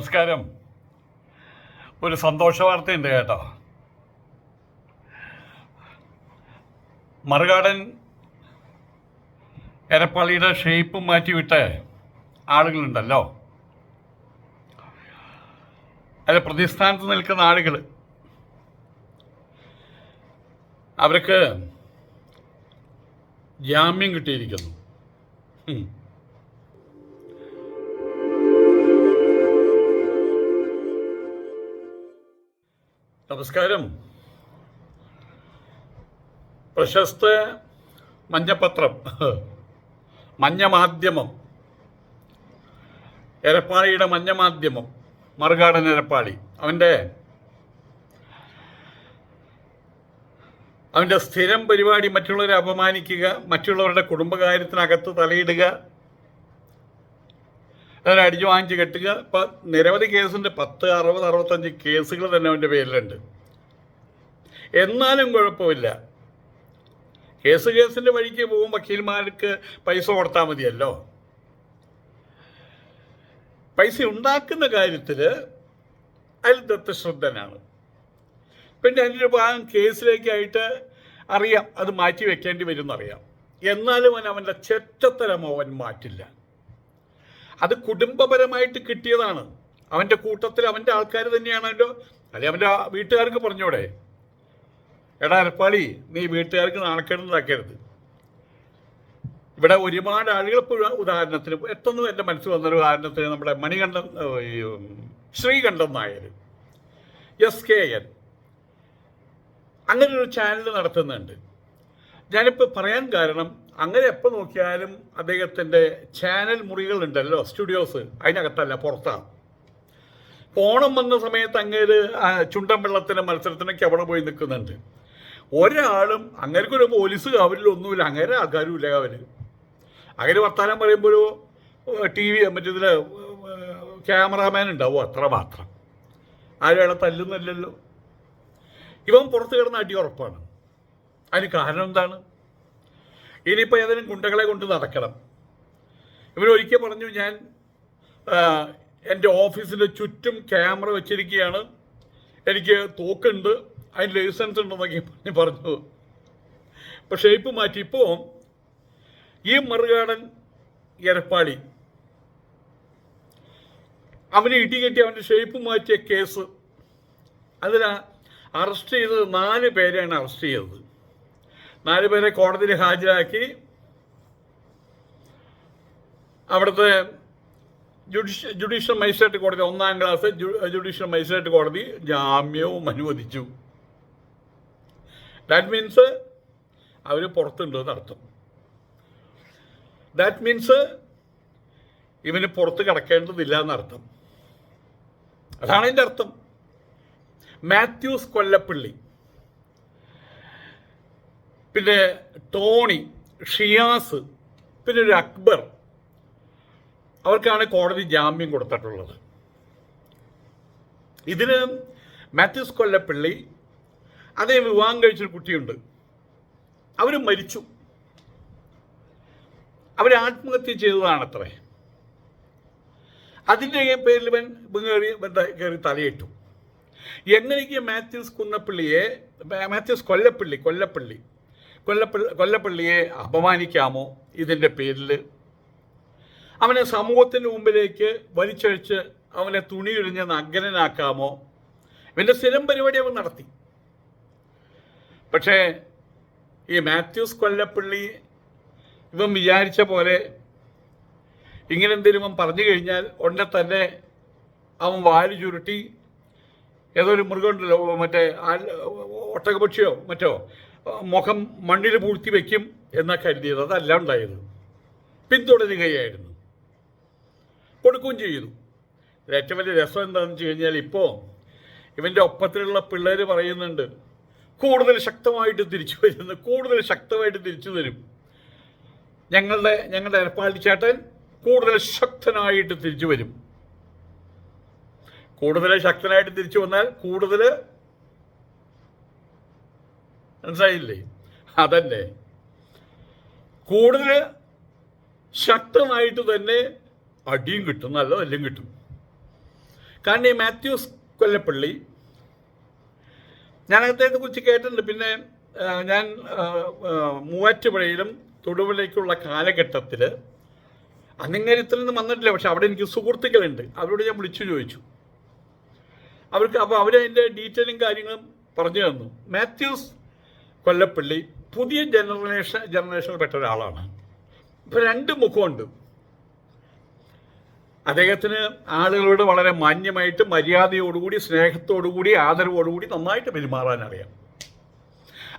നമസ്കാരം. ഒരു സന്തോഷ വാർത്തയുണ്ട് കേട്ടോ. മറുകാടൻ എരപ്പാളിയുടെ ഷേപ്പ് മാറ്റിവിട്ട് ആളുകളുണ്ടല്ലോ. അതിൽ പ്രതിസ്ഥാനത്ത് നിൽക്കുന്ന ആളുകൾ. അവർക്ക് ജാമ്യം കിട്ടിയിരിക്കുന്നു. നമസ്കാരം. പ്രശസ്ത മഞ്ഞപത്രം മഞ്ഞമാധ്യമം എരപ്പാളിയുടെ മഞ്ഞമാധ്യമം മറുകാടൻ എരപ്പാളി അവന്റെ അവന്റെ സ്ഥിരം പരിപാടി മറ്റുള്ളവരെ അപമാനിക്കുക മറ്റുള്ളവരുടെ കുടുംബകാര്യത്തിനകത്ത് തലയിടുക അതിനെ അടിച്ചു വാങ്ങിച്ച് കെട്ടുക. ഇപ്പം നിരവധി കേസുണ്ട്. പത്ത് അറുപത് അറുപത്തഞ്ച് കേസുകൾ തന്നെ അവന്റെ പേരിലുണ്ട്. എന്നാലും കുഴപ്പമില്ല. കേസ് കേസിന്റെ വഴിക്ക് പോകും. വക്കീൽമാർക്ക് പൈസ കൊടുത്താൽ മതിയല്ലോ. പൈസ ഉണ്ടാക്കുന്ന കാര്യത്തിൽ അതിൽ ദത്തശ്രദ്ധനാണ്. പിന്നെ അതിന്റെ ഭാഗം കേസിലേക്കായിട്ട് അറിയാം. അത് മാറ്റി വെക്കേണ്ടി വരും എന്നറിയാം എന്നാലും അവൻ അവന്റെ ചെറ്റത്തരം അവൻ മാറ്റില്ല. അത് കുടുംബപരമായിട്ട് കിട്ടിയതാണ്. അവന്റെ കൂട്ടത്തിൽ അവന്റെ ആൾക്കാർ തന്നെയാണ് അല്ലെ അവന്റെ ആ വീട്ടുകാർക്ക് പറഞ്ഞൂടെ? എടാ അരപ്പാളി നീ വീട്ടുകാർക്ക് നാണക്കേടുണ്ടാക്കരുത് ഇവിടെ ഒരുപാട് ആളുകൾ ഇപ്പോൾ ഉദാഹരണത്തിന് എത്തുന്നു എന്റെ മനസ്സിൽ വന്നൊരു ഉദാഹരണത്തിന് നമ്മുടെ Manikandan Sreekandan Nair S K N. അങ്ങനെ ഒരു ചാനൽ നടത്തുന്നുണ്ട്. ഞാനിപ്പോൾ പറയാൻ കാരണം അങ്ങനെ എപ്പോൾ നോക്കിയാലും അദ്ദേഹത്തിന്റെ ചാനൽ മുറികളുണ്ടല്ലോ സ്റ്റുഡിയോസ് അതിനകത്തല്ല പുറത്താണ്. ഓണം വന്ന സമയത്ത് അങ്ങേര് ചുണ്ടൻ വെള്ളത്തിന്റെ മത്സരത്തിനൊക്കെ അവിടെ പോയി നിൽക്കുന്നുണ്ട്. ഒരാളും അങ്ങേർക്കൊരു പോലീസ് കാവലിലൊന്നുമില്ല അങ്ങേരെ ആൾക്കാരും ഇല്ല കാവൽ. അങ്ങനെ വർത്താനം പറയുമ്പോൾ ഒരു ടി വി മറ്റേതിൽ ക്യാമറാമാൻ ഉണ്ടാവും അത്ര മാത്രം. ആരും തല്ലുന്നില്ലല്ലോ. ഇവൻ പുറത്ത് കിടന്ന അടി ഉറപ്പാണ്. അതിന് കാരണം എന്താണ്? ഇനിയിപ്പോൾ ഏതെങ്കിലും ഗുണ്ടകളെ കൊണ്ട് നടക്കണം. ഇവരൊരിക്കൽ പറഞ്ഞു ഞാൻ എന്റെ ഓഫീസിന്റെ ചുറ്റും ക്യാമറ വെച്ചിരിക്കുകയാണ്. എനിക്ക് തോക്കുണ്ട് അതിന് ലൈസൻസ് ഉണ്ടെന്നൊക്കെ പറഞ്ഞു പറഞ്ഞു. ഇപ്പോൾ ഷേപ്പ് മാറ്റി. ഇപ്പോൾ ഈ മറുകാടൻ എരപ്പാളി അവനെ ഇടികെട്ടി അവന്റെ ഷേപ്പ് മാറ്റിയ കേസ്. അതിനാ അറസ്റ്റ് ചെയ്തത് നാല് പേരെയാണ് അറസ്റ്റ് ചെയ്തത്. നാല് പേരെ കോടതിയിൽ ഹാജരാക്കി. അവിടുത്തെ ജുഡീഷ്യ ജുഡീഷ്യൽ മജിസ്ട്രേറ്റ് കോടതി ഒന്നാം ക്ലാസ് ജുഡീഷ്യൽ മജിസ്ട്രേറ്റ് കോടതി ജാമ്യവും അനുവദിച്ചു. ദാറ്റ് മീൻസ് അവർ പുറത്തുണ്ട് എന്നർത്ഥം ദാറ്റ് മീൻസ് ഇവന് പുറത്ത് കിടക്കേണ്ടതില്ല എന്നർത്ഥം അതാണ് എന്റെ അർത്ഥം. മാത്യൂസ് കൊല്ലപ്പള്ളി. പിന്നെ ടോണി ഷിയാസ് പിന്നെ ഒരു അക്ബർ. അവർക്കാണ് കോടതി ജാമ്യം കൊടുത്തിട്ടുള്ളത്. ഇതിന് മാത്യൂസ് കൊല്ലപ്പള്ളി അതേ വിവാഹം കഴിച്ചൊരു കുട്ടിയുണ്ട്. അവർ മരിച്ചു. അവർ ആത്മഹത്യ ചെയ്തതാണത്രേ. അതിന്റെ പേരിൽ ഇവൻ കയറി കയറി തലയിട്ടു. എങ്ങനെയൊക്കെ മാത്യൂസ് കുന്നപ്പള്ളിയെ മാത്യൂസ് കൊല്ലപ്പള്ളി കൊല്ലപ്പള്ളി. കൊല്ലപ്പള്ളി കൊല്ലപ്പള്ളിയെ അപമാനിക്കാമോ ഇതിന്റെ പേരിൽ അവനെ സമൂഹത്തിന്റെ മുമ്പിലേക്ക് വലിച്ചഴിച്ച് അവനെ തുണിയുരിഞ്ഞ് നഗ്നനാക്കാമോ? ഇവന്റെ സ്ഥിരം പരിപാടി അവൻ നടത്തി. പക്ഷേ ഈ മാത്യൂസ് കൊല്ലപ്പള്ളി ഇവൻ വിചാരിച്ച പോലെ ഇങ്ങനെ എന്തെങ്കിലും അവൻ പറഞ്ഞു കഴിഞ്ഞാൽ ഉടനെ തന്നെ അവൻ വാൽ ചുരുട്ടി ഒരു മൃഗമുണ്ടല്ലോ മറ്റേ ഒട്ടകപക്ഷിയോ മറ്റോ മുഖം മണ്ണിൽ പൂഴ്ത്തി വയ്ക്കും എന്ന കരുതിയത്. അതല്ല ഉണ്ടായത്. പിന്തുടരുകയായിരുന്നു. കൊടുക്കുകയും ചെയ്തു. ഏറ്റവും വലിയ രസം എന്താണെന്ന് വെച്ച് കഴിഞ്ഞാൽ ഇപ്പോൾ ഇവന്റെ ഒപ്പത്തിലുള്ള പിള്ളേർ പറയുന്നുണ്ട് കൂടുതൽ ശക്തമായിട്ട് തിരിച്ചു വരുന്നു കൂടുതൽ ശക്തമായിട്ട് തിരിച്ചു തരും ഞങ്ങളുടെ ഞങ്ങളുടെ എരപ്പാളി ചേട്ടൻ കൂടുതൽ ശക്തനായിട്ട് തിരിച്ചു വരും. കൂടുതൽ ശക്തനായിട്ട് തിരിച്ചു വന്നാൽ കൂടുതൽ മനസ്സിലായില്ലേ? അതന്നെ. കൂടുതൽ ശക്തമായിട്ട് തന്നെ അടിയും കിട്ടും നല്ല വല്ലതും കിട്ടും. കാരണം ഈ മാത്യൂസ് കൊല്ലപ്പള്ളി ഞാൻ അദ്ദേഹത്തെ കുറിച്ച് കേട്ടിട്ടുണ്ട്. പിന്നെ ഞാൻ മൂവാറ്റുപുഴയിലും തൊടുപുഴയ്ക്കുള്ള കാലഘട്ടത്തിൽ അങ്ങനത്തിൽ നിന്ന് വന്നിട്ടില്ല. പക്ഷെ അവിടെ എനിക്ക് സുഹൃത്തുക്കളുണ്ട്. അവരോട് ഞാൻ വിളിച്ചു ചോദിച്ചു. അവർക്ക് അപ്പോൾ അവരതിന്റെ ഡീറ്റെയിലും കാര്യങ്ങളും പറഞ്ഞു തന്നു. മാത്യൂസ് കൊല്ലപ്പള്ളി പുതിയ ജനറേഷൻ ജനറേഷനിൽപ്പെട്ട ഒരാളാണ്. ഇപ്പം രണ്ട് മുഖമുണ്ട്. അദ്ദേഹത്തിന് ആളുകളോട് വളരെ മാന്യമായിട്ട് മര്യാദയോടുകൂടി സ്നേഹത്തോടുകൂടി ആദരവോടുകൂടി നന്നായിട്ട് പെരുമാറാൻ അറിയാം.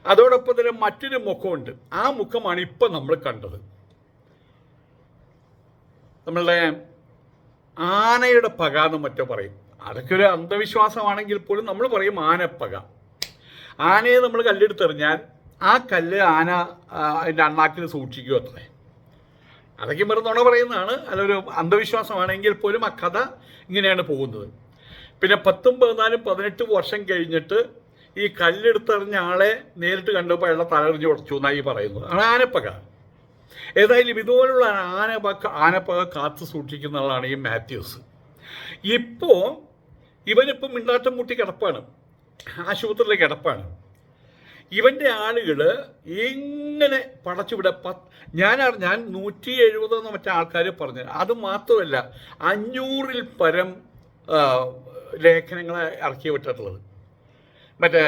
അതോടൊപ്പം തന്നെ മറ്റൊരു മുഖമുണ്ട്. ആ മുഖമാണ് ഇപ്പം നമ്മൾ കണ്ടത്. നമ്മളുടെ ആനയുടെ പക എന്ന് മറ്റോ പറയും. അതൊക്കെ ഒരു അന്ധവിശ്വാസമാണെങ്കിൽ പോലും നമ്മൾ പറയും ആനപ്പക. ആനയെ നമ്മൾ കല്ലെടുത്തെറിഞ്ഞാൽ ആ കല്ല് ആന എന്റെ അതിന്റെ അണ്ണാക്കിൽ സൂക്ഷിക്കും അത്രേ. അതൊക്കെ വെറുതെ നുണ പറയുന്നതാണ്. അതൊരു അന്ധവിശ്വാസമാണെങ്കിൽ പോലും ആ കഥ ഇങ്ങനെയാണ് പോകുന്നത്. പിന്നെ പത്തും പതിനാലും പതിനെട്ട് വർഷം കഴിഞ്ഞിട്ട് ഈ കല്ലെടുത്തെറിഞ്ഞ ആളെ നേരിട്ട് കണ്ടപ്പോൾ അയാളെ തലറിഞ്ഞ് ഉടച്ചു ഈ പറയുന്നത്. ആണ് ആനപ്പക. ഏതായാലും ഇതുപോലുള്ള ആനപ്പക ആനപ്പക കാത്തു സൂക്ഷിക്കുന്ന ആളാണ് ഈ മാത്യൂസ്. ഇപ്പോൾ ഇവനിപ്പം മിണ്ടാട്ടം മുട്ടി കിടപ്പാണ്. ആശുപത്രിയിലെ കിടപ്പാണ്. ഇവന്റെ ആളുകൾ ഇങ്ങനെ പടച്ചുവിടെ പത്ത് ഞാൻ ഞാൻ നൂറ്റി എഴുപതെന്ന് മറ്റേ ആൾക്കാർ പറഞ്ഞു അത് മാത്രമല്ല അഞ്ഞൂറിൽ പരം ലേഖനങ്ങളെ ഇറക്കി വിട്ടിട്ടുള്ളത്. മറ്റേ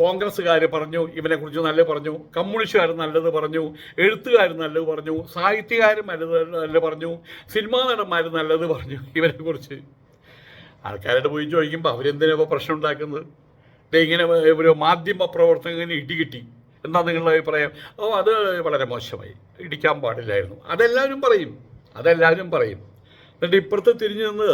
കോൺഗ്രസ്സുകാർ പറഞ്ഞു ഇവനെക്കുറിച്ച് നല്ലത് പറഞ്ഞു കമ്മ്യൂണിസ്റ്റുകാർ നല്ലത് പറഞ്ഞു എഴുത്തുകാർ നല്ലത് പറഞ്ഞു സാഹിത്യകാർ നല്ലത് നല്ലത് പറഞ്ഞു സിനിമാ നടന്മാർ നല്ലത് പറഞ്ഞു ഇവനെക്കുറിച്ച് ആൾക്കാരോട് പോയി ചോദിക്കുമ്പോൾ അവരെന്തിനാ ഇപ്പോൾ പ്രശ്നം ഉണ്ടാക്കുന്നത്? ഇങ്ങനെ ഒരു മാധ്യമ പ്രവർത്തകന് ഇടികിട്ടി എന്താ നിങ്ങളുടെ അഭിപ്രായം? ഓ അത് വളരെ മോശമായി. ഇടിക്കാൻ പാടില്ലായിരുന്നു. അതെല്ലാവരും പറയും. അതെല്ലാവരും പറയും. എന്നിട്ട് ഇപ്പുറത്ത് തിരിഞ്ഞു നിന്ന്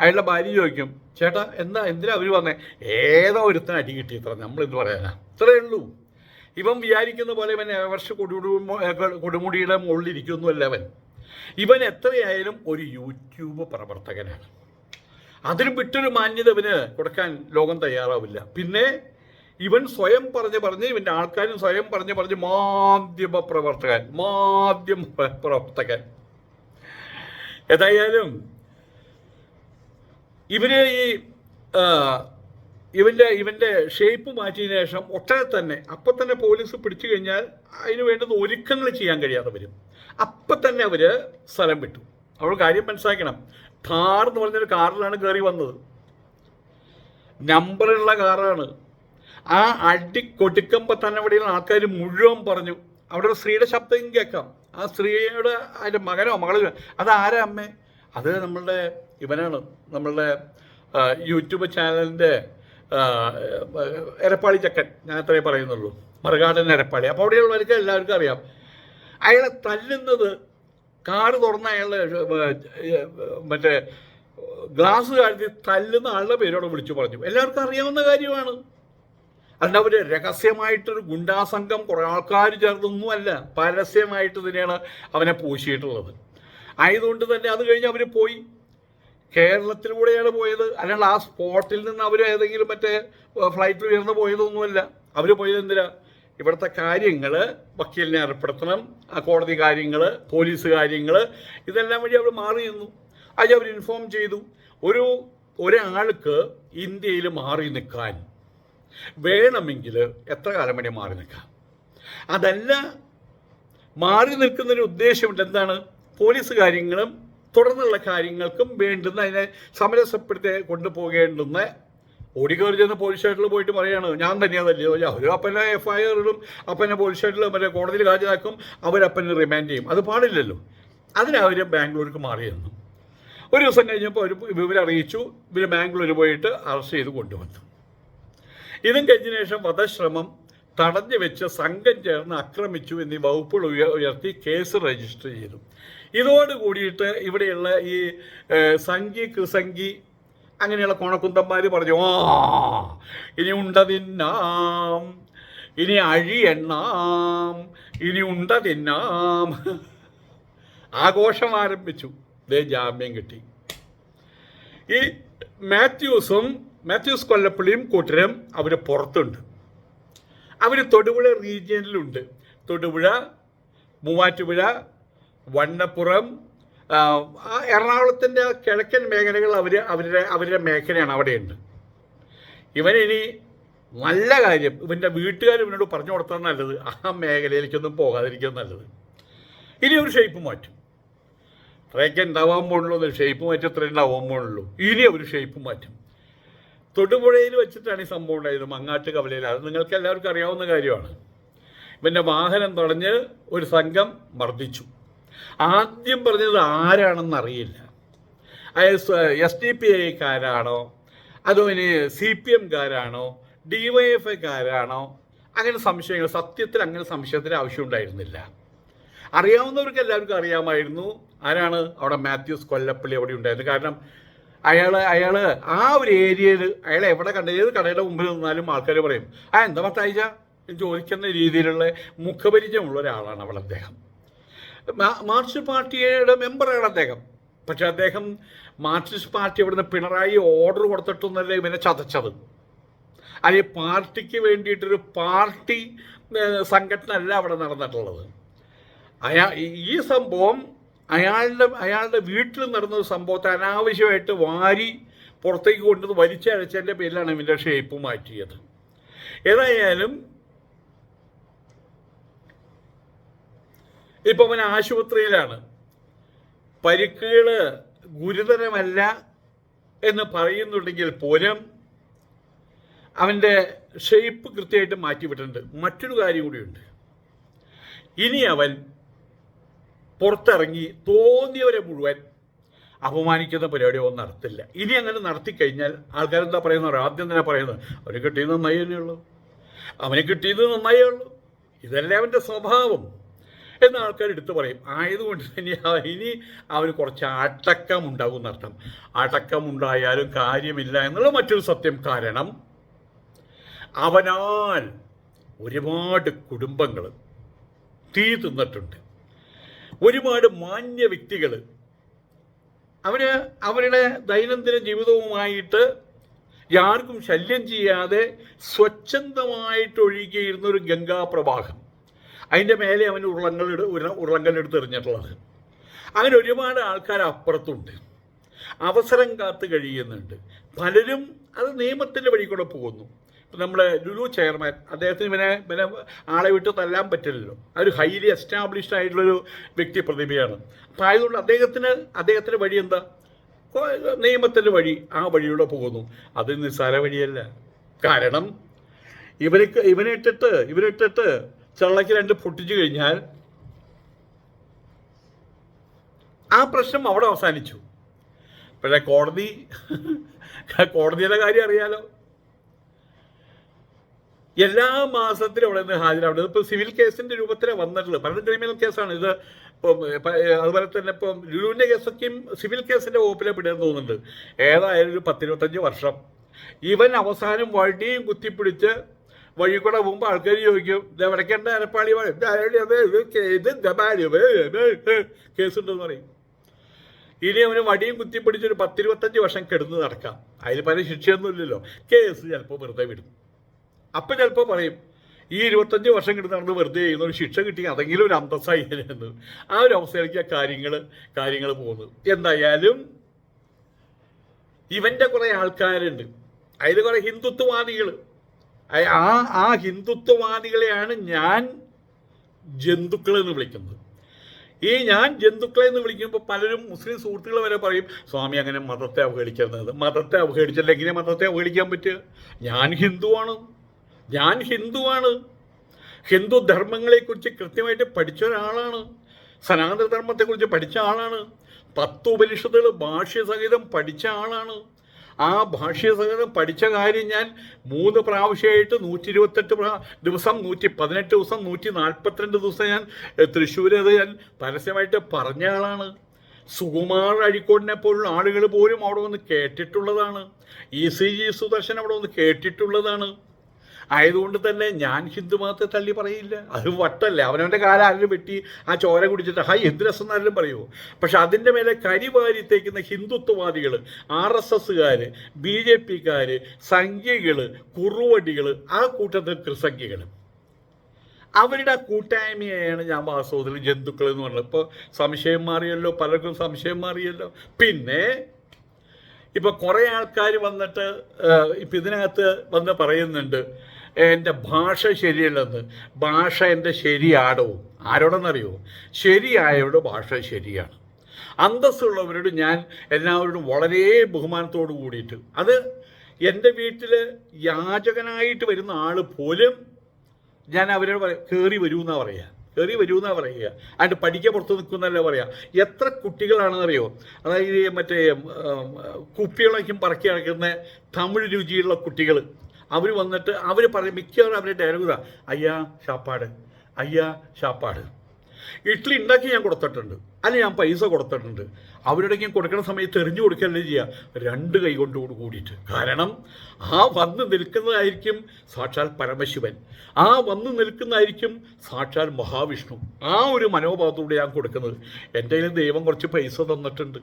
അയാളുടെ ഭാര്യ ചോദിക്കും ചേട്ടാ എന്താ എന്തിനാ അവർ വന്നേ? ഏതോ ഒരുത്തിന് അടി കിട്ടി ഇത്ര നമ്മളിത് പറയാനാ. ഇത്രയേ ഉള്ളൂ. ഇവൻ വിചാരിക്കുന്ന പോലെ ഇവൻ വർഷ കൊടുമുടി കൊടുമുടിയുടെ മുകളിലിരിക്കുന്നല്ല അവൻ ഇവൻ എത്രയായാലും ഒരു യൂട്യൂബ് പ്രവർത്തകനാണ്. അതിന് വിട്ടൊരു മാന്യത ഇവന് കൊടുക്കാൻ ലോകം തയ്യാറാവില്ല. പിന്നെ ഇവൻ സ്വയം പറഞ്ഞ് പറഞ്ഞ് ഇവന്റെ ആൾക്കാരും സ്വയം പറഞ്ഞ് പറഞ്ഞ് മാധ്യമ പ്രവർത്തകൻ മാധ്യമ പ്ര- പ്രവർത്തകൻ. ഏതായാലും ഇവർ ഈ ഇവന്റെ ഇവന്റെ ഷേപ്പ് മാറ്റിയതിനു ശേഷം ഒട്ടനെ തന്നെ അപ്പൊ തന്നെ പോലീസ് പിടിച്ചു കഴിഞ്ഞാൽ അതിന് വേണ്ടുന്ന ഒരുക്കങ്ങൾ ചെയ്യാൻ കഴിയാതെ വരും. അപ്പം തന്നെ അവർ സ്ഥലം വിട്ടു. അവൾ കാര്യം മനസ്സിലാക്കണം. ഥാർ എന്ന് പറഞ്ഞൊരു കാറിലാണ് കയറി വന്നത്. നമ്പറുള്ള കാറാണ് ആ അടി കൊട്ടിക്കുമ്പോൾ തന്നെ അവിടെയുള്ള ആൾക്കാർ മുഴുവൻ പറഞ്ഞു. അവിടെ ഒരു സ്ത്രീയുടെ ശബ്ദം കേൾക്കാം. ആ സ്ത്രീയുടെ അതിന്റെ മകനോ മകളോ അത് ആരാ അമ്മേ? അത് നമ്മളുടെ ഇവനാണ്. നമ്മളുടെ യൂട്യൂബ് ചാനലിന്റെ എരപ്പാളി ചക്കൻ. ഞാൻ അത്രേ പറയുന്നുള്ളൂ. മറുകാടൻ എരപ്പാളി. അപ്പോൾ അവിടെയുള്ളവർക്ക് എല്ലാവർക്കും അറിയാം. അയാളെ തല്ലുന്നത് കാറ് തുറന്ന അയാളെ മറ്റേ ഗ്ലാസ് താഴ്ത്തി തല്ലുന്ന ആളുടെ പേരോട് വിളിച്ചു പറഞ്ഞു. എല്ലാവർക്കും അറിയാവുന്ന കാര്യമാണ്. അല്ല അവർ രഹസ്യമായിട്ടൊരു ഗുണ്ടാസംഘം കുറേ ആൾക്കാർ ചേർന്നൊന്നുമല്ല. പരസ്യമായിട്ട് തന്നെയാണ് അവനെ പൂശിയിട്ടുള്ളത്. ആയതുകൊണ്ട് തന്നെ അത് കഴിഞ്ഞ് അവർ പോയി. കേരളത്തിലൂടെയാണ് പോയത്. അല്ലെങ്കിൽ ആ സ്പോട്ടിൽ നിന്ന് അവർ ഏതെങ്കിലും മറ്റേ ഫ്ലൈറ്റിൽ ഉയർന്നു പോയതൊന്നുമല്ല. അവർ പോയത് എന്തിനാ? ഇവിടുത്തെ കാര്യങ്ങൾ വക്കീലിനെ ഏർപ്പെടുത്തണം ആ കോടതി കാര്യങ്ങൾ പോലീസ് കാര്യങ്ങൾ ഇതെല്ലാം വഴി അവർ മാറി നിന്നു. അത് അവർ ഇൻഫോം ചെയ്തു. ഒരു ഒരാൾക്ക് ഇന്ത്യയിൽ മാറി നിൽക്കാൻ വേണമെങ്കിൽ എത്ര കാലം വേണേ മാറി നിൽക്കാം. അതല്ല മാറി നിൽക്കുന്നൊരു ഉദ്ദേശമുണ്ട്. എന്താണ്? പോലീസ് കാര്യങ്ങളും തുടർന്നുള്ള കാര്യങ്ങൾക്കും വേണ്ടുന്ന അതിനെ സമരസപ്പെടുത്തി കൊണ്ടുപോകേണ്ടുന്ന ഓടിക്കയറി ചെന്ന് പോലീസ് സ്റ്റേഷനിൽ പോയിട്ട് പറയാണ് ഞാൻ തന്നെയാണ് തല്ലിയോ അവർ അപ്പനെ എഫ് ഐ ആർ ഇടും അപ്പനെ പോലീസ് സ്റ്റേഷനിൽ മറ്റേ കോടതിയിൽ ഹാജരാക്കും അവരപ്പനെ റിമാൻഡ് ചെയ്യും. അത് പാടില്ലല്ലോ. അതിനവർ ബാംഗ്ലൂർക്ക് മാറി തന്നു ഒരു ദിവസം കഴിഞ്ഞപ്പോൾ അവർ ഇവരറിയിച്ചു ഇവർ ബാംഗ്ലൂർ പോയിട്ട് അറസ്റ്റ് ചെയ്ത് കൊണ്ടുവന്നു. ഇതും കഴിഞ്ഞ ശേഷം വധശ്രമം തടഞ്ഞു വെച്ച് സംഘം ചേർന്ന് ആക്രമിച്ചു എന്നീ വകുപ്പുകൾ ഉയ- ഉയർത്തി കേസ് രജിസ്റ്റർ ചെയ്തു. ഇതോട് കൂടിയിട്ട് ഇവിടെയുള്ള ഈ സംഘി കൃസംഗി അങ്ങനെയുള്ള കോണക്കുന്തന്മാർ പറഞ്ഞു ആ ഇനി ഉണ്ട തിന്നാം ഇനി അഴി എണ്ണാം ഇനി ഉണ്ട തിന്നാം ആഘോഷം ആരംഭിച്ചു. ദേ ജാമ്യം കിട്ടി. ഈ മാത്യൂസും മാത്യൂസ് കൊല്ലപ്പള്ളിയും കൂട്ടരും അവർ പുറത്തുണ്ട്. അവർ തൊടുപുഴ റീജിയനിലുണ്ട്. തൊടുപുഴ മൂവാറ്റുപുഴ വണ്ണപ്പുറം എറണാകുളത്തിന്റെ കിഴക്കൻ മേഖലകൾ അവർ അവരുടെ അവരുടെ മേഖലയാണ് അവിടെയുണ്ട്. ഇവനിനി നല്ല കാര്യം ഇവന്റെ വീട്ടുകാർ ഇവനോട് പറഞ്ഞു കൊടുത്താൽ നല്ലത്. ആ മേഖലയിലേക്കൊന്നും പോകാതിരിക്കുന്നത് നല്ലത്. ഇനി ഒരു ഷേപ്പ് മാറ്റും. ഇത്രയൊക്കെ ഉണ്ടാവാൻ പോകുള്ളൂ ഷേപ്പ് മാറ്റി ഇത്ര ഉണ്ടാവാൻ പോകുള്ളൂ ഇനി ഒരു ഷേപ്പ് മാറ്റും. തൊടുപുഴയിൽ വെച്ചിട്ടാണ് ഈ സംഭവം ഉണ്ടായത് മങ്ങാട്ട് കവലയിൽ. അത് നിങ്ങൾക്ക് എല്ലാവർക്കും അറിയാവുന്ന കാര്യമാണ്. ഇവന്റെ വാഹനം തടഞ്ഞ് ഒരു സംഘം മർദ്ദിച്ചു. ആദ്യം പറഞ്ഞത് ആരാണെന്ന് അറിയില്ല. എസ് ഡി പി ഐക്കാരാണോ അതോ ഇനി സി പി എംകാരാണോ ഡി വൈ എഫ് ഐക്കാരാണോ അങ്ങനെ സംശയങ്ങൾ സത്യത്തിൽ അങ്ങനെ സംശയത്തിന് ആവശ്യമുണ്ടായിരുന്നില്ല. അറിയാവുന്നവർക്ക് എല്ലാവർക്കും അറിയാമായിരുന്നു ആരാണ് അവിടെ മാത്യൂസ് കൊല്ലപ്പള്ളി അവിടെ ഉണ്ടായിരുന്നു കാരണം അയാൾ അയാൾ ആ ഒരു ഏരിയയിൽ അയാൾ എവിടെ കണ്ട ഏത് കടയുടെ മുമ്പിൽ നിന്നാലും ആൾക്കാർ പറയും ആ എന്താ പത്താഴ്ച ചോദിക്കുന്ന രീതിയിലുള്ള മുഖപരിചയമുള്ള ഒരാളാണ് അവൾ അദ്ദേഹം. മാർക്സിസ്റ്റ് പാർട്ടിയുടെ മെമ്പറാണ് അദ്ദേഹം. പക്ഷെ അദ്ദേഹം മാർക്സിസ്റ്റ് പാർട്ടി അവിടുന്ന് പിണറായി ഓർഡർ കൊടുത്തിട്ടൊന്നല്ല ഇവനെ ചതച്ചത്? അല്ലെ പാർട്ടിക്ക് വേണ്ടിയിട്ടൊരു പാർട്ടി സംഘടന അല്ല അവിടെ നടന്നിട്ടുള്ളത്. അയാ ഈ- ഈ സംഭവം അയാളുടെ അയാളുടെ വീട്ടിൽ നടന്ന ഒരു സംഭവത്തെ അനാവശ്യമായിട്ട് വാരി പുറത്തേക്ക് കൊണ്ടുവന്ന് വലിച്ചഴച്ചതിന്റെ പേരിലാണ് ഇവന്റെ ഷേപ്പ് മാറ്റിയത്. ഏതായാലും ഇപ്പം അവൻ ആശുപത്രിയിലാണ്. പരിക്കുകൾ ഗുരുതരമല്ല എന്ന് പറയുന്നുണ്ടെങ്കിൽ പോലും അവന്റെ ഷേപ്പ് കൃത്യമായിട്ട് മാറ്റിവിട്ടിട്ടുണ്ട്. മറ്റൊരു കാര്യം കൂടിയുണ്ട്. ഇനി അവൻ പുറത്തിറങ്ങി തോന്നിയവരെ മുഴുവൻ അപമാനിക്കുന്ന പരിപാടി ഒന്നും നടത്തില്ല. ഇനി അങ്ങനെ നടത്തിക്കഴിഞ്ഞാൽ ആൾക്കാരെന്താ പറയുന്നത് ആദ്യം തന്നെ പറയുന്നത് അവന് കിട്ടിയത് നന്നായി തന്നെയുള്ളൂ അവന് കിട്ടിയത് നന്നായേ ഉള്ളൂ? ഇതല്ലേ അവന്റെ സ്വഭാവം. എന്ന് ആൾക്കാർ എടുത്തു പറയും ആയതുകൊണ്ട് തന്നെ ഇനി അവന് കുറച്ച് അടക്കം ഉണ്ടാകും എന്നർത്ഥം. അടക്കം ഉണ്ടായാലും കാര്യമില്ല എന്നുള്ള മറ്റൊരു സത്യം കാരണം അവനാൽ ഒരുപാട് കുടുംബങ്ങൾ തീ തിന്നിട്ടുണ്ട്. ഒരുപാട് മാന്യ വ്യക്തികൾ അവന് അവരുടെ ദൈനംദിന ജീവിതവുമായിട്ട് ആർക്കും ശല്യം ചെയ്യാതെ സ്വച്ഛന്തമായിട്ട് ഒഴുകിയിരുന്ന ഒരു ഗംഗാപ്രവാഹം അതിന്റെ മേലെ അവൻ ഉരുളങ്ങൾ ഉരുളങ്കല്ലെടുത്ത് എറിഞ്ഞിട്ടുള്ളത്. അങ്ങനെ ഒരുപാട് ആൾക്കാർ അപ്പുറത്തുണ്ട്. അവസരം കാത്തു കഴിയുന്നുണ്ട്. പലരും അത് നിയമത്തിന്റെ വഴി കൂടെ പോകുന്നു. നമ്മുടെ ലുലു ചെയർമാൻ അദ്ദേഹത്തിന് ഇവനെ ഇവനെ ആളെ വിട്ട് തല്ലാൻ പറ്റില്ലല്ലോ. ഒരു ഹൈലി എസ്റ്റാബ്ലിഷ്ഡ് ആയിട്ടുള്ളൊരു വ്യക്തി പ്രതിഭയാണ്. അപ്പം ആയതുകൊണ്ട് അദ്ദേഹത്തിന് അദ്ദേഹത്തിന്റെ വഴി എന്താ? നിയമത്തിന്റെ വഴി ആ വഴിയിലൂടെ പോകുന്നു. അത് നിസ്സാര വഴിയല്ല. കാരണം ഇവനെ ഇവനിട്ടിട്ട് ഇവനിട്ടിട്ട് ചള്ളക്ക് രണ്ട് പൊട്ടിച്ചു കഴിഞ്ഞാൽ ആ പ്രശ്നം അവിടെ അവസാനിച്ചു. പക്ഷേ കോടതി കോടതിയുടെ കാര്യം അറിയാലോ. എല്ലാ മാസത്തിലും അവിടെ നിന്ന് ഹാജരാവുന്നത് ഇപ്പോൾ സിവിൽ കേസിന്റെ രൂപത്തിലാണ് വന്നിട്ടുള്ളത്. പലരും ക്രിമിനൽ കേസാണ്. ഇത് ഇപ്പം അതുപോലെ തന്നെ ഇപ്പം ലുലുവിന്റെ കേസൊക്കെയും സിവിൽ കേസിന്റെ വകുപ്പിലെ പിടിയെന്ന് തോന്നുന്നുണ്ട്. ഏതായാലും ഒരു പത്തിരുപത്തഞ്ച് വർഷം. ഇവൻ അവസാനം വഴിയും കുത്തിപ്പിടിച്ച് വഴി കൂടെ പോകുമ്പോൾ ആൾക്കാർ ചോദിക്കും ഇത് എവിടേക്കണ്ട അരപ്പാളി കേസുണ്ടെന്ന് പറയും. ഇനി അവന് വടിയും കുത്തി ഒരു പത്തിരുപത്തഞ്ച് വർഷം കിടന്ന് നടക്കാം. അതിൽ പല ശിക്ഷയൊന്നുമില്ലല്ലോ കേസ് ചിലപ്പോൾ വെറുതെ വിടും. അപ്പം ചിലപ്പോൾ പറയും ഈ ഇരുപത്തഞ്ച് വർഷം കിട്ടുന്ന നടന്ന് വെറുതെ ചെയ്യുന്ന ഒരു ശിക്ഷ കിട്ടി അതെങ്കിലും ഒരു അന്തസ്സായി എന്ന്. ആ ഒരു അവസ്ഥയിലേക്ക് ആ കാര്യങ്ങൾ കാര്യങ്ങൾ പോകുന്നത് എന്തായാലും ഇവന്റെ കുറേ ആൾക്കാരുണ്ട്. അതിൽ കുറേ ഹിന്ദുത്വവാദികൾ ആ ആ ഹിന്ദുത്വവാദികളെയാണ് ഞാൻ ജന്തുക്കളെന്ന് വിളിക്കുന്നത്. ഈ ഞാൻ ജന്തുക്കളെ എന്ന് വിളിക്കുമ്പോൾ പലരും മുസ്ലിം സുഹൃത്തുക്കൾ വരെ പറയും സ്വാമി അങ്ങനെ മതത്തെ അവഹേളിക്കുന്നത് മതത്തെ അവഹേളിച്ചല്ല എങ്ങനെ മതത്തെ അവഹേളിക്കാൻ പറ്റുക? ഞാൻ ഹിന്ദുവാണ്. ഞാൻ ഹിന്ദുവാണ്. ഹിന്ദു ധർമ്മങ്ങളെക്കുറിച്ച് കൃത്യമായിട്ട് പഠിച്ച ഒരാളാണ്. സനാതനധർമ്മത്തെക്കുറിച്ച് പഠിച്ച ആളാണ്. പത്ത് ഉപനിഷത്തുകൾ ഭാഷ്യസഹിതം പഠിച്ച ആളാണ്. ആ ഭാഷ്യസഹിതം പഠിച്ച കാര്യം ഞാൻ മൂന്ന് പ്രാവശ്യമായിട്ട് നൂറ്റി ഇരുപത്തെട്ട് ദിവസം നൂറ്റി പതിനെട്ട് ദിവസം നൂറ്റി നാൽപ്പത്തിരണ്ട് ദിവസം ഞാൻ തൃശ്ശൂരത് ഞാൻ പരസ്യമായിട്ട് പറഞ്ഞ ആളാണ്. സുകുമാർ അഴിക്കോടിനെ പോലുള്ള ആളുകൾ പോലും അവിടെ വന്ന് കേട്ടിട്ടുള്ളതാണ്. ഇ സി ജി സുദർശൻ അവിടെ വന്ന് കേട്ടിട്ടുള്ളതാണ്. ആയതുകൊണ്ട് തന്നെ ഞാൻ ഹിന്ദു മതത്തെ തള്ളി പറയില്ല. അത് വട്ടല്ലേ അവനവന്റെ കാലം ആരും വെട്ടി ആ ചോര കുടിച്ചിട്ട് ഹായ് എന്ത് രസം എന്നാലും പറയുമോ പക്ഷെ അതിന്റെ മേലെ കരിവാരി തേക്കുന്ന ഹിന്ദുത്വവാദികൾ ആർ എസ് എസ്സുകാർ ബി ജെ പിക്കാർ സംഖ്യകൾ കുറുവടികൾ ആ കൂട്ടത്തിൽ ത്രിസംഖ്യകൾ അവരുടെ കൂട്ടായ്മയാണ് ഞാൻ വാസ്തവത്തിൽ ജന്തുക്കൾ എന്ന് പറഞ്ഞത്. ഇപ്പോൾ സംശയം മാറിയല്ലോ പലർക്കും സംശയം മാറിയല്ലോ. പിന്നെ ഇപ്പം കുറേ ആൾക്കാർ വന്നിട്ട് ഇപ്പം ഇതിനകത്ത് വന്ന് പറയുന്നുണ്ട് എന്റെ ഭാഷ ശരിയല്ലെന്ന്. ഭാഷ എന്റെ ശരിയാടോ ആരോടെന്നറിയോ? ശരിയായവരുടെ ഭാഷ ശരിയാണ്. അന്തസ്സുള്ളവരോട് ഞാൻ എല്ലാവരോടും വളരെ ബഹുമാനത്തോടു കൂടിയിട്ട്. അത് എന്റെ വീട്ടിൽ യാചകനായിട്ട് വരുന്ന ആൾ പോലും ഞാൻ അവരോട് പറയാം കയറി വരൂ എന്നാണ് പറയുക കയറി വരൂ എന്നാണ് പറയുക അതിന്റെ പഠിക്കാൻ പുറത്ത് നിൽക്കുന്നല്ല പറയാ. എത്ര കുട്ടികളാണെന്നറിയോ? അതായത് മറ്റേ കുപ്പികളൊക്കെ പറക്കി നടക്കുന്ന തമിഴ് രുചിയുള്ള കുട്ടികൾ അവർ വന്നിട്ട് അവർ പറയും മിക്കവാറും അവരുടെ ഡയലോഗാ അയ്യാ ഷാപ്പാട് അയ്യാ ഷാപ്പാട് ഇഡ്ഡലി ഉണ്ടാക്കി ഞാൻ കൊടുത്തിട്ടുണ്ട്. അല്ല ഞാൻ പൈസ കൊടുത്തിട്ടുണ്ട്. അവരുടെ കൊടുക്കുന്ന സമയത്ത് എറിഞ്ഞു കൊടുക്കല്ലേ ചെയ്യുക രണ്ട് കൈ കൊണ്ടോട് കൂടിയിട്ട്. കാരണം ആ വന്ന് നിൽക്കുന്നതായിരിക്കും സാക്ഷാൽ പരമശിവൻ. ആ വന്ന് നിൽക്കുന്നതായിരിക്കും സാക്ഷാൽ മഹാവിഷ്ണു. ആ ഒരു മനോഭാവത്തോടെ ഞാൻ കൊടുക്കുന്നത്. എന്റെ കയ്യിൽ ദൈവം കുറച്ച് പൈസ തന്നിട്ടുണ്ട്.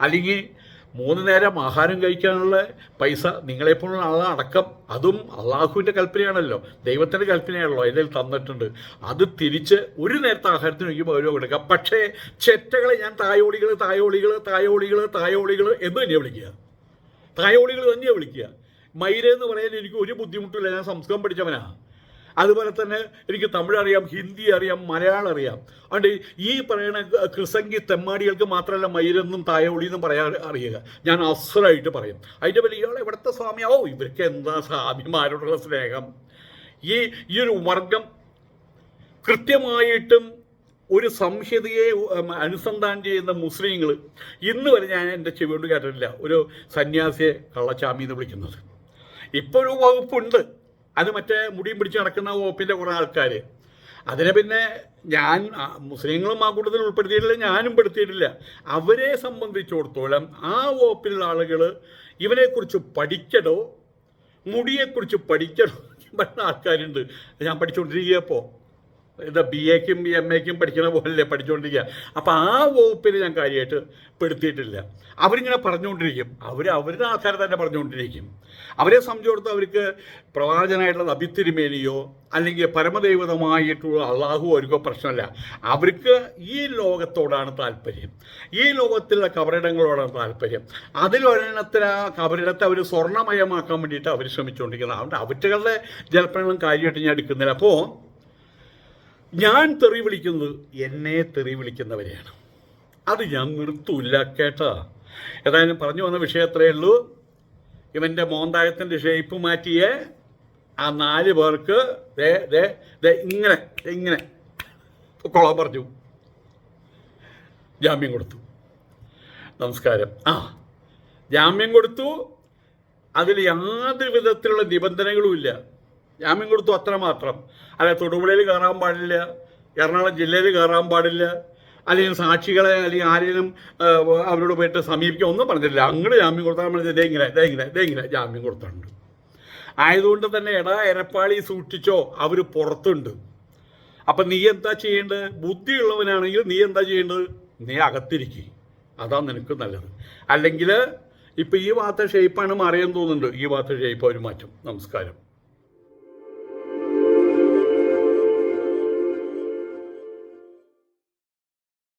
അല്ലെങ്കിൽ മൂന്ന് നേരം ആഹാരം കഴിക്കാനുള്ള പൈസ നിങ്ങളെപ്പോലുള്ള ആളെ അടക്കം അതും അള്ളാഹുവിന്റെ കൽപ്പനയാണല്ലോ. ദൈവത്തിന്റെ കൽപ്പനയാണല്ലോ അതിൽ തന്നിട്ടുണ്ട്. അത് തിരിച്ച് ഒരു നേരത്തെ ആഹാരത്തിന് കഴിക്കുമ്പോൾ അവരോ കൊടുക്കുക. പക്ഷേ ചെറ്റകളെ ഞാൻ തായോളികൾ തായോളികൾ തായോളികൾ തായോളികൾ എന്ന് തന്നെയാണ് വിളിക്കുക. തായോളികൾ തന്നെയാണ് വിളിക്കുക. മൈര എന്ന് പറയാൻ എനിക്ക് ഒരു ബുദ്ധിമുട്ടില്ല ഞാൻ സംസ്കൃതം പഠിച്ചവനാ. അതുപോലെ തന്നെ എനിക്ക് തമിഴ് അറിയാം ഹിന്ദി അറിയാം മലയാളം അറിയാം. അതുകൊണ്ട് ഈ പറയുന്ന കൃസംഗി തെമ്മാടികൾക്ക് മാത്രമല്ല മയിലെന്നും തായോളി എന്നും പറയാൻ അറിയുക. ഞാൻ അസറായിട്ട് പറയും. അതിന്റെ പോലെ ഇയാൾ എവിടുത്തെ സ്വാമിയാവോ ഇവർക്ക് എന്താ സ്വാമിമാരോടുള്ള സ്നേഹം? ഈ ഈ ഒരു വർഗം കൃത്യമായിട്ടും ഒരു സംഹിതയെ അനുസന്ധാനം ചെയ്യുന്ന മുസ്ലിങ്ങൾ ഇന്ന് വരെ ഞാൻ എന്റെ ചെവിയോട് കേട്ടിട്ടില്ല. ഒരു സന്യാസിയെ കള്ളച്ചാമി എന്ന് വിളിക്കുന്നത്. ഇപ്പോൾ ഒരു വകുപ്പുണ്ട്. അത് മറ്റേ മുടിയും പിടിച്ച് നടക്കുന്ന ഓപ്പിന്റെ കുറേ ആൾക്കാർ അതിനെ പിന്നെ ഞാൻ മുസ്ലിങ്ങളും ആ കൂട്ടത്തിൽ ഉൾപ്പെടുത്തിയിട്ടില്ല ഞാനും പെടുത്തിയിട്ടില്ല. അവരെ സംബന്ധിച്ചിടത്തോളം ആ വകുപ്പിലുള്ള ആളുകൾ ഇവനെക്കുറിച്ച് പഠിക്കടോ മുടിയെക്കുറിച്ച് പഠിക്കണോ പറഞ്ഞ ആൾക്കാരുണ്ട്. ഞാൻ പഠിച്ചുകൊണ്ടിരിക്കുകയപ്പോൾ ഇത് ബി എക്കും എം എക്കും പഠിക്കുന്ന പോലല്ലേ പഠിച്ചുകൊണ്ടിരിക്കുക അപ്പോൾ ആ വകുപ്പിൽ ഞാൻ കാര്യമായിട്ട് പെടുത്തിയിട്ടില്ല. അവരിങ്ങനെ പറഞ്ഞുകൊണ്ടിരിക്കും അവർ അവരുടെ ആധാരം തന്നെ പറഞ്ഞുകൊണ്ടിരിക്കും അവരെ സംബന്ധിച്ചിടത്ത് അവർക്ക് പ്രവാചനായിട്ടുള്ള അഭിത്തിരുമേനിയോ അല്ലെങ്കിൽ പരമദൈവതമായിട്ടുള്ള അള്ളാഹു അവർക്കോ പ്രശ്നമല്ല. അവർക്ക് ഈ ലോകത്തോടാണ് താല്പര്യം. ഈ ലോകത്തിലുള്ള കബറിടങ്ങളോടാണ് താല്പര്യം. അതിലൊരെണ്ണത്തിൽ ആ കബറിടത്തെ അവർ സ്വർണമയമാക്കാൻ വേണ്ടിയിട്ട് അവർ ശ്രമിച്ചുകൊണ്ടിരിക്കുന്നത് അതുകൊണ്ട് അവറ്റുകളുടെ ജലപ്പണങ്ങളും കാര്യമായിട്ട് ഞാൻ എടുക്കുന്നില്ല. അപ്പോൾ ഞാൻ തെറി വിളിക്കുന്നത് എന്നെ തെറി വിളിക്കുന്നവരെയാണ്. അത് ഞാൻ നിർത്തൂല്ല കേട്ടാ. ഏതായാലും പറഞ്ഞു വന്ന വിഷയം അത്രയേ ഉള്ളൂ. ഇവന്റെ മോന്തായത്തിന്റെ ഷേപ്പ് മാറ്റിയ ആ നാല് പേർക്ക് ദേ ദേ ദേ ഇങ്ങനെ ഇങ്ങനെ. കൊള്ളാൻ പറഞ്ഞു. ജാമ്യം കൊടുത്തു. നമസ്കാരം. ആ ജാമ്യം കൊടുത്തു. അതിൽ യാതൊരു വിധത്തിലുള്ള നിബന്ധനകളും ഇല്ല ജാമ്യം കൊടുത്തു അത്രമാത്രം അല്ല തൊടുപുഴയിൽ കയറാൻ പാടില്ല എറണാകുളം ജില്ലയിൽ കയറാൻ പാടില്ല അല്ലെങ്കിൽ സാക്ഷികളെ അല്ലെങ്കിൽ ആരെങ്കിലും അവരോട് പോയിട്ട് സമീപിക്കുക ഒന്നും പറഞ്ഞില്ല അങ്ങോട്ട് ജാമ്യം കൊടുത്താൽ പറഞ്ഞത് ദേ ഇങ്ങനെ ഇങ്ങനെ ജാമ്യം കൊടുത്തിട്ടുണ്ട്. ആയതുകൊണ്ട് തന്നെ എടാ എരപ്പാളി സൂക്ഷിച്ചോ അവർ പുറത്തുണ്ട്. അപ്പം നീ എന്താ ചെയ്യേണ്ടത്? ബുദ്ധിയുള്ളവനാണെങ്കിൽ നീ എന്താ ചെയ്യേണ്ടത്? നീ അകത്തിരിക്കുക അതാണ് നിനക്ക് നല്ലത്. അല്ലെങ്കിൽ ഇപ്പം ഈ ഭാഗത്തെ ഷേപ്പാണ് മാറിയെന്ന് തോന്നുന്നുണ്ട്. ഈ ഭാഗത്തെ ഷേപ്പ് അവർ മാറ്റും. നമസ്കാരം.